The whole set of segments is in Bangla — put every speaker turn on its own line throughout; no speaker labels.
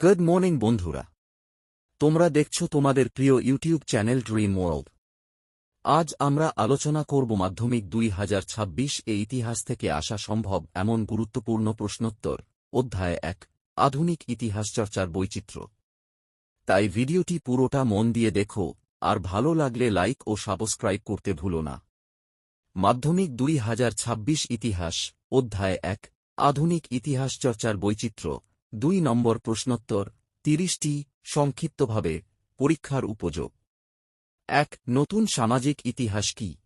গুড মর্নিং বন্ধুরা। তোমরা দেখছ তোমাদের প্রিয় ইউটিউব চ্যানেল ড্রিম ওয়ার্ল্ড আজ আমরা আলোচনা করব মাধ্যমিক দুই হাজার ছাব্বিশ এ ইতিহাস থেকে আসা সম্ভব এমন গুরুত্বপূর্ণ প্রশ্নোত্তর। অধ্যায় এক, আধুনিক ইতিহাস চর্চার বৈচিত্র্য। তাই ভিডিওটি পুরোটা মন দিয়ে দেখো, আর ভালো লাগলে লাইক ও সাবস্ক্রাইব করতে ভুলো না। মাধ্যমিক দুই হাজার ছাব্বিশ ইতিহাস, অধ্যায় এক, আধুনিক ইতিহাস চর্চার বৈচিত্র্য। দুই নম্বর প্রশ্নোত্তর, তিরিশটি সংক্ষিপ্তভাবে, পরীক্ষার উপযোগ। এক, নতুন সামাজিক ইতিহাস কি?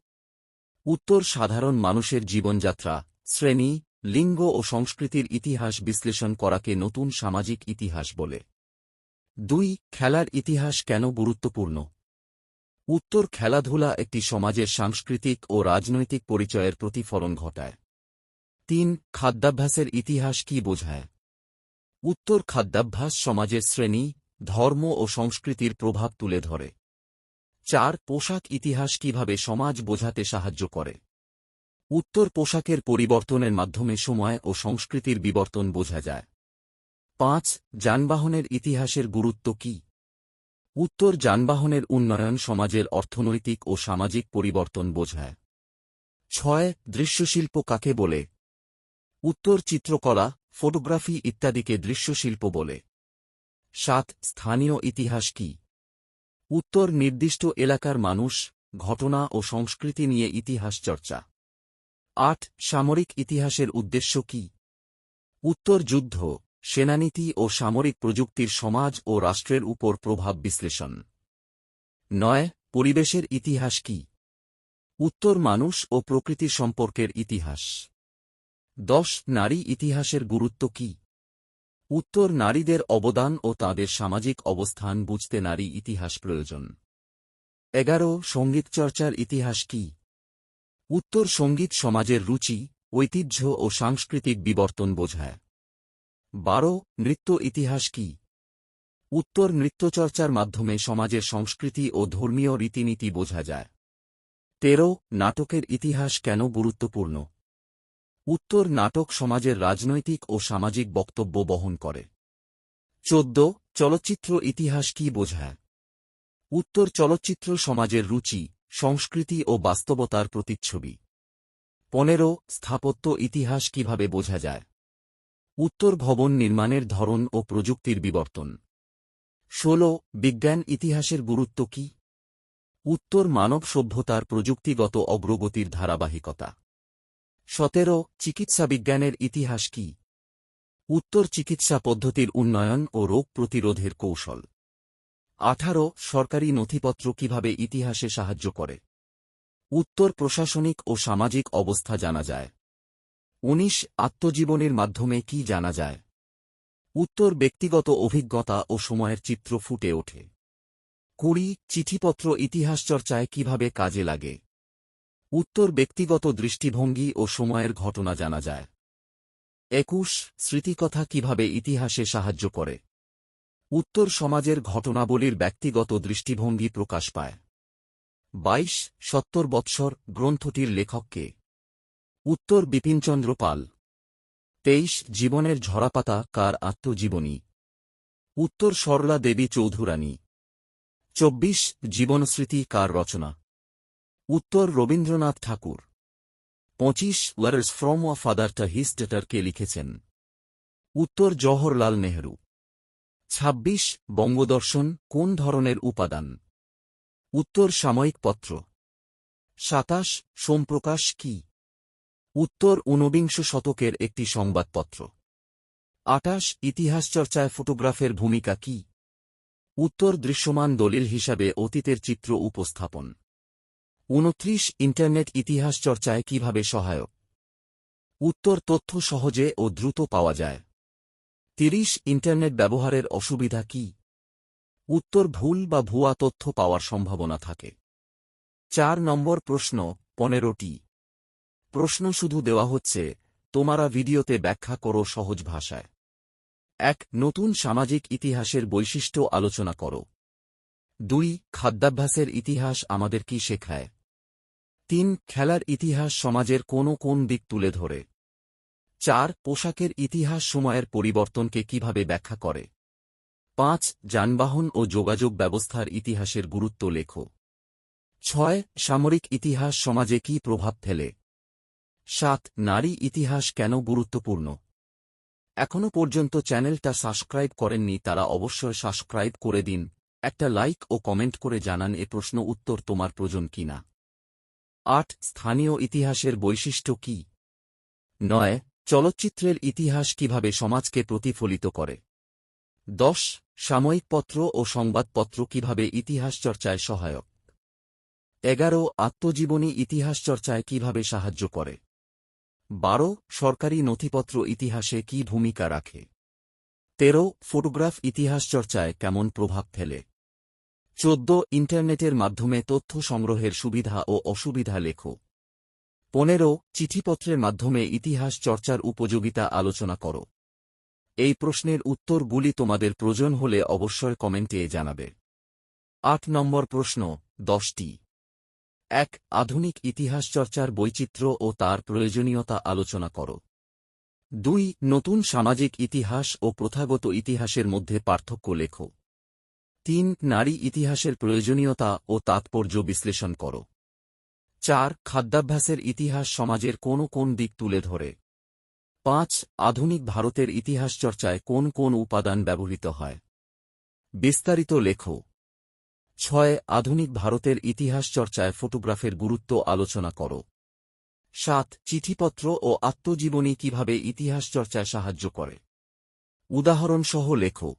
উত্তর, সাধারণ মানুষের জীবনযাত্রা, শ্রেণি, লিঙ্গ ও সংস্কৃতির ইতিহাস বিশ্লেষণ করাকে নতুন সামাজিক ইতিহাস বলে। দুই, খেলার ইতিহাস কেন গুরুত্বপূর্ণ? উত্তর, খেলাধুলা একটি সমাজের সাংস্কৃতিক ও রাজনৈতিক পরিচয়ের প্রতিফলন ঘটায়। তিন, খাদ্যাভ্যাসের ইতিহাস কি বোঝায়? উত্তর খাদ্যাভ্যাস সমাজের শ্রেণি, ধর্ম ও সংস্কৃতির প্রভাব তুলে ধরে। চার, পোশাক ইতিহাস কীভাবে সমাজ বোঝাতে সাহায্য করে। উত্তর পোশাকের পরিবর্তনের মাধ্যমে সময় ও সংস্কৃতির বিবর্তন বোঝা যায়। পাঁচ, যানবাহনের ইতিহাসের গুরুত্ব কি? উত্তর যানবাহনের উন্নয়ন সমাজের অর্থনৈতিক ও সামাজিক পরিবর্তন বোঝায়। ছয়, দৃশ্যশিল্প কাকে বলে? উত্তর চিত্রকলা ফটোগ্রাফি ইত্যাদিকে দৃশ্যশিল্প বলে। সাত, স্থানীয় ইতিহাস কি? উত্তর, নির্দিষ্ট এলাকার মানুষ, ঘটনা ও সংস্কৃতি নিয়ে ইতিহাস চর্চা। আট, সামরিক ইতিহাসের উদ্দেশ্য কি? উত্তর, যুদ্ধ, সেনানীতি ও সামরিক প্রযুক্তির সমাজ ও রাষ্ট্রের উপর প্রভাব বিশ্লেষণ। নয়, পরিবেশের ইতিহাস কি? উত্তর, মানুষ ও প্রকৃতি সম্পর্কের ইতিহাস। দশ নারী ইতিহাসের গুরুত্ব কি? উত্তর নারীদের অবদান ও তাদের সামাজিক অবস্থান বুঝতে নারী ইতিহাস প্রয়োজন। এগারো, সংগীত চর্চার ইতিহাস কি? উত্তর, সংগীত সমাজের রুচি, ঐতিহ্য ও সাংস্কৃতিক বিবর্তন বোঝায়। বারো, নৃত্য ইতিহাস কি? উত্তর নৃত্যচর্চার মাধ্যমে সমাজের সংস্কৃতি ও ধর্মীয় রীতিনীতি বোঝা যায়। তেরো, নাটকের ইতিহাস কেন গুরুত্বপূর্ণ? উত্তর নাটক সমাজের রাজনৈতিক ও সামাজিক বক্তব্য বহন করে। চোদ্দ, চলচ্চিত্র ইতিহাস কি বোঝায়? উত্তর, চলচ্চিত্র সমাজের রুচি, সংস্কৃতি ও বাস্তবতার প্রতিচ্ছবি। পনেরো, স্থাপত্য ইতিহাস কীভাবে বোঝা যায়? উত্তর, ভবন নির্মাণের ধরন ও প্রযুক্তির বিবর্তন। ষোল, বিজ্ঞান ইতিহাসের গুরুত্ব কি? উত্তর, মানব সভ্যতার প্রযুক্তিগত অগ্রগতির ধারাবাহিকতা। সতেরো চিকিৎসাবিজ্ঞানের ইতিহাস কি? উত্তর চিকিৎসা পদ্ধতির উন্নয়ন ও রোগ প্রতিরোধের কৌশল। আঠারো, সরকারি নথিপত্র কীভাবে ইতিহাসে সাহায্য করে? উত্তর প্রশাসনিক ও সামাজিক অবস্থা জানা যায়। উনিশ, আত্মজীবনের মাধ্যমে কি জানা যায়? উত্তর ব্যক্তিগত অভিজ্ঞতা ও সময়ের চিত্র ফুটে ওঠে। কুড়ি, চিঠিপত্র ইতিহাস চর্চায় কীভাবে কাজে লাগে? উত্তর ব্যক্তিগত দৃষ্টিভঙ্গি ও সময়ের ঘটনা জানা যায়। একুশ, স্মৃতিকথা কীভাবে ইতিহাসে সাহায্য করে? উত্তর সমাজের ঘটনাবলীর ব্যক্তিগত দৃষ্টিভঙ্গি প্রকাশ পায়। বাইশ, সত্তর বৎসর গ্রন্থটির লেখককে উত্তর বিপিনচন্দ্র পাল। তেইশ, জীবনের ঝরাপাতা, কার আত্মজীবনী? উত্তর সরলা দেবী চৌধুরানী। চব্বিশ, জীবনস্মৃতি, কার রচনা? উত্তর রবীন্দ্রনাথ ঠাকুর। পঁচিশ ওয়ার্স ফ্রম অ ফাদার টা হিস কে লিখেছেন। উত্তর জওহরলাল নেহরু। ২৬ বঙ্গদর্শন, কোন ধরনের উপাদান? উত্তর সাময়িক পত্র। সাতাশ সোমপ্রকাশ কি? উত্তর ঊনবিংশ শতকের একটি সংবাদপত্র। আটাশ ইতিহাস চর্চায় ফটোগ্রাফের ভূমিকা কি? উত্তর দৃশ্যমান দলিল হিসাবে অতীতের চিত্র উপস্থাপন। উনত্রিশ ইন্টারনেট ইতিহাস চর্চায় কীভাবে সহায়ক? উত্তর তথ্য সহজে ও দ্রুত পাওয়া যায়। তিরিশ ইন্টারনেট ব্যবহারের অসুবিধা কি? উত্তর ভুল বা ভুয়া তথ্য পাওয়ার সম্ভাবনা থাকে। চার নম্বর প্রশ্ন, পনেরোটি। প্রশ্ন শুধু দেওয়া হচ্ছে, তোমারা ভিডিওতে ব্যাখ্যা করো সহজ ভাষায়। এক, নতুন সামাজিক ইতিহাসের বৈশিষ্ট্য আলোচনা করো। দুই, খাদ্যাভ্যাসের ইতিহাস আমাদের কি শেখায়? তিন, খেলার ইতিহাস সমাজের কোন কোন দিক তুলে ধরে। চার, পোশাকের ইতিহাস সময়ের পরিবর্তনকে কীভাবে ব্যাখ্যা করে। পাঁচ, যানবাহন ও যোগাযোগ ব্যবস্থার ইতিহাসের গুরুত্ব লেখ। ছয়, সামরিক ইতিহাস সমাজে কী প্রভাব ফেলে। সাত, নারী ইতিহাস কেন গুরুত্বপূর্ণ। এখনও পর্যন্ত চ্যানেলটা সাবস্ক্রাইব করেননি তারা অবশ্যই সাবস্ক্রাইব করে দিন, একটা লাইক ও কমেন্ট করে জানান এ প্রশ্ন উত্তর তোমার প্রয়োজন কিনা। আট স্থানীয় ইতিহাসের বৈশিষ্ট্য কি? নয়, চলচ্চিত্রের ইতিহাস কীভাবে সমাজকে প্রতিফলিত করে? দশ, সাময়িক পত্র ও সংবাদপত্র কীভাবে ইতিহাস চর্চায় সহায়ক? এগারো, আত্মজীবনী ইতিহাস চর্চায় কীভাবে সাহায্য করে? বারো, সরকারি নথিপত্র ইতিহাসে কি ভূমিকা রাখে? তেরো, ফটোগ্রাফ ইতিহাস চর্চায় কেমন প্রভাব ফেলে? চোদ্দ ইন্টারনেটের মাধ্যমে তথ্য সংগ্রহের সুবিধা ও অসুবিধা লেখো। পনেরো, চিঠিপত্রের মাধ্যমে ইতিহাস চর্চার উপযোগিতা আলোচনা করো। এই প্রশ্নের উত্তরগুলি তোমাদের প্রয়োজন হলে অবশ্যই কমেন্টে জানাবে। আট নম্বর প্রশ্ন, দশটি। এক, আধুনিক ইতিহাস চর্চার বৈচিত্র্য ও তার প্রয়োজনীয়তা আলোচনা করো। দুই, নতুন সামাজিক ইতিহাস ও প্রথাগত ইতিহাসের মধ্যে পার্থক্য লেখো। তিন, নারী ইতিহাসের প্রয়োজনীয়তা ও তাৎপর্য বিশ্লেষণ করো। চার, খাদ্যাভ্যাসের ইতিহাস সমাজের কোন কোন দিক তুলে ধরে। পাঁচ, আধুনিক ভারতের ইতিহাস চর্চায় কোন কোন উপাদান ব্যবহৃত হয়। বিস্তারিত লেখো। ছয়, আধুনিক ভারতের ইতিহাস চর্চায় ফটোগ্রাফের গুরুত্ব আলোচনা করো। সাত, চিঠিপত্র ও আত্মজীবনী কীভাবে ইতিহাস চর্চায় সাহায্য করে। উদাহরণসহ লেখো।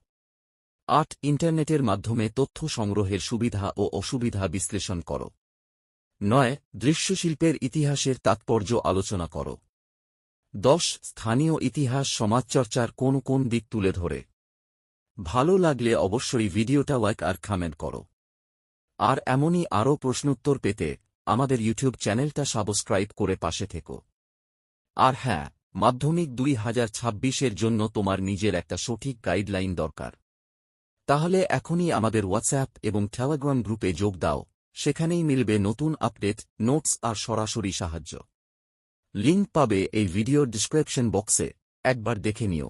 আট ইন্টারনেটের মাধ্যমে তথ্য সংগ্রহের সুবিধা ও অসুবিধা বিশ্লেষণ করো। নয়, দৃশ্যশিল্পের ইতিহাসের তাৎপর্য আলোচনা কর। দশ, স্থানীয় ইতিহাস সমাজচর্চার কোন কোন দিক তুলে ধরে। ভালো লাগলে অবশ্যই ভিডিওটা লাইক আর কমেন্ট করো। আর এমনই আরও প্রশ্নোত্তর পেতে আমাদের ইউটিউব চ্যানেলটা সাবস্ক্রাইব করে পাশে থেকো। আর হ্যাঁ মাধ্যমিক দুই হাজার ছাব্বিশের জন্য তোমার নিজের একটা সঠিক গাইডলাইন দরকার। তাহলে এখনই আমাদের হোয়াটসঅ্যাপ এবং টেলিগ্রাম গ্রুপে যোগ দাও, সেখানেই মিলবে নতুন আপডেট নোটস আর সরাসরি সাহায্য। লিঙ্ক পাবে এই ভিডিও ডিসক্রিপশন বক্সে একবার দেখে নিও।